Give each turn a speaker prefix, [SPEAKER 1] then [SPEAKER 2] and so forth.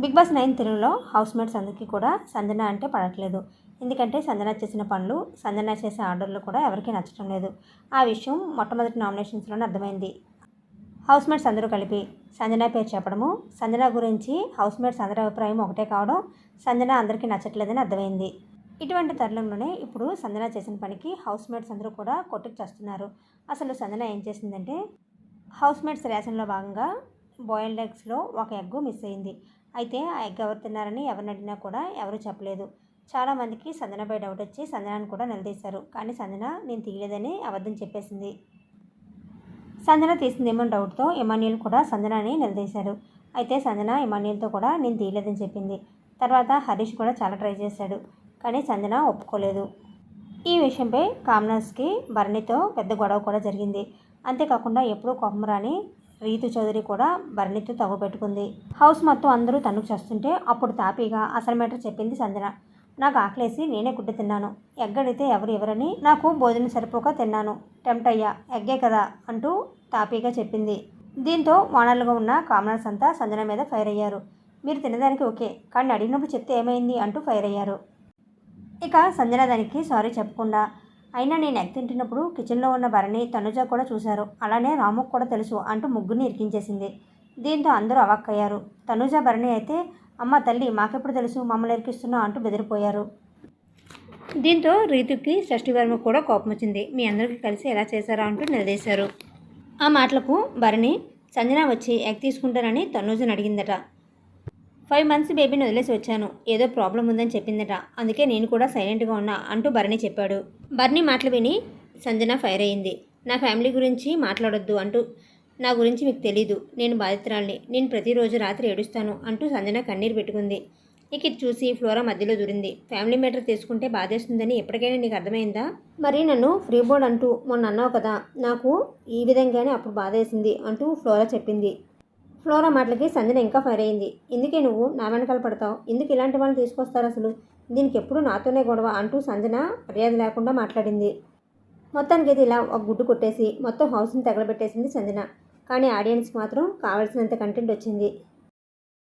[SPEAKER 1] Big Boss nine తెలుగులో housemates అందరికీ కూడా సంజన అంటే పడట్లేదు. ఎందుకంటే సంజన చేసిన పనులు సంజన చేసే ఆర్డర్లు కూడా ఎవరికీ నచ్చడం లేదు. ఆ విషయం మొట్టమొదటి నామినేషన్స్లోనే అర్థమైంది. హౌస్ మేట్స్ అందరూ కలిపి సంజన పేరు చెప్పడము సంజన గురించి హౌస్ మేట్స్ అందరి అభిప్రాయం ఒకటే కావడం సంజన అందరికీ నచ్చట్లేదని అర్థమైంది. ఇటువంటి తరుణంలోనే ఇప్పుడు సంజన చేసిన పనికి హౌస్ మేట్స్ అందరూ కూడా కొట్టుకు చేస్తున్నారు. అసలు సంజన ఏం చేసిందంటే హౌస్ మేట్స్ రేషన్లో భాగంగా బాయిల్డ్ ఎగ్స్లో ఒక ఎగ్ మిస్ అయింది అయితే ఆ ఎగ్ ఎవరు తిన్నారని ఎవరిని అడిగినా కూడా ఎవరు చెప్పలేదు. చాలామందికి సంజనపై డౌట్ వచ్చి సంజనాన్ని కూడా నిలదీశారు. కానీ సంజన నేను తీయలేదని అబద్ధం చెప్పేసింది. సంజన తీసిందేమో డౌట్తో ఇమాన్యుల్ కూడా సంజనాని నిలదీశారు. అయితే సంజన ఇమాన్యుల్తో కూడా నేను తీయలేదని చెప్పింది. తర్వాత హరీష్ కూడా చాలా ట్రై చేశాడు. కానీ సంజన ఒప్పుకోలేదు. ఈ విషయంపై కామనర్స్కి భరణితో పెద్ద గొడవ కూడా జరిగింది. అంతేకాకుండా ఎప్పుడూ కోపం రాని రీతు చౌదరి కూడా భరణితో తగు పెట్టుకుంది. హౌస్ మొత్తం అందరూ తనుకు చేస్తుంటే అప్పుడు తాపీగా అసలు మ్యాటర్ చెప్పింది సంజన. నాకు ఆకలేసి నేనే గుడ్డ తిన్నాను. ఎగ్గడితే ఎవరు ఎవరని నాకు భోజనం సరిపోక తిన్నాను. టెంప్ట్ అయ్యా ఎగ్గే కదా అంటూ తాపీగా చెప్పింది. దీంతో వానలుగా ఉన్న కామనర్స్ అంతా సంజన మీద ఫైర్ అయ్యారు. మీరు తినడానికి ఓకే కానీ అడిగినప్పుడు చెప్తే ఏమైంది? అంటూ ఫైర్ అయ్యారు. ఇక సంజన దానికి సారీ చెప్పకుండా అయినా నేను ఎగ్ తింటున్నప్పుడు కిచెన్లో ఉన్న భరణి తనుజ కూడా చూశారు. అలానే రాముకు కూడా తెలుసు అంటూ ముగ్గురిని ఇరికించేసింది. దీంతో అందరూ అవాక్కయ్యారు. తనుజ భరణి అయితే అమ్మ తల్లి మాకెప్పుడు తెలుసు మమ్మల్ని ఇరికిస్తున్నా అంటూ బెదిరిపోయారు. దీంతో రీతుకి షష్ఠివర్మ కూడా కోపం వచ్చింది మీ అందరికీ కలిసి ఎలా చేశారా? అంటూ నిలదీశారు. ఆ మాటలకు భరణి సంజన వచ్చి ఎగ్ తీసుకుంటానని తనుజని అడిగిందట. ఫైవ్ మంత్స్ బేబీని వదిలేసి వచ్చాను. ఏదో ప్రాబ్లం ఉందని చెప్పిందట. అందుకే నేను కూడా సైలెంట్గా ఉన్నా అంటూ బర్ని చెప్పాడు. బర్ని మాటలు విని సంజన ఫైర్ అయింది. నా ఫ్యామిలీ గురించి మాట్లాడొద్దు అంటూ నా గురించి మీకు తెలీదు. నేను బాధితురాల్ని. నేను ప్రతిరోజు రాత్రి ఏడుస్తాను అంటూ సంజన కన్నీరు పెట్టుకుంది. ఇక చూసి ఫ్లోరా మధ్యలో దూరింది. ఫ్యామిలీ మ్యాటర్ తీసుకుంటే బాధేస్తుందని ఎప్పటికైనా నీకు అర్థమైందా? మరి నన్ను ఫ్రీ బోర్డ్ అంటూ మొన్న అన్నావు కదా నాకు ఈ విధంగానే అప్పుడు బాధేసింది అంటూ ఫ్లోరా చెప్పింది. ఫ్లోరా మాటలకి సంజన ఇంకా ఫైర్ అయింది. ఎందుకే నువ్వు నా వెనకాల పడతావు? ఎందుకు ఇలాంటి వాళ్ళని తీసుకొస్తారు అసలు? దీనికి ఎప్పుడు నాతోనే గొడవ అంటూ సంజన మర్యాద లేకుండా మాట్లాడింది. మొత్తానికి అయితే ఇలా ఒక గుడ్డు కొట్టేసి మొత్తం హౌస్ని తగలబెట్టేసింది సంజన. కానీ ఆడియన్స్కి మాత్రం కావాల్సినంత కంటెంట్ వచ్చింది.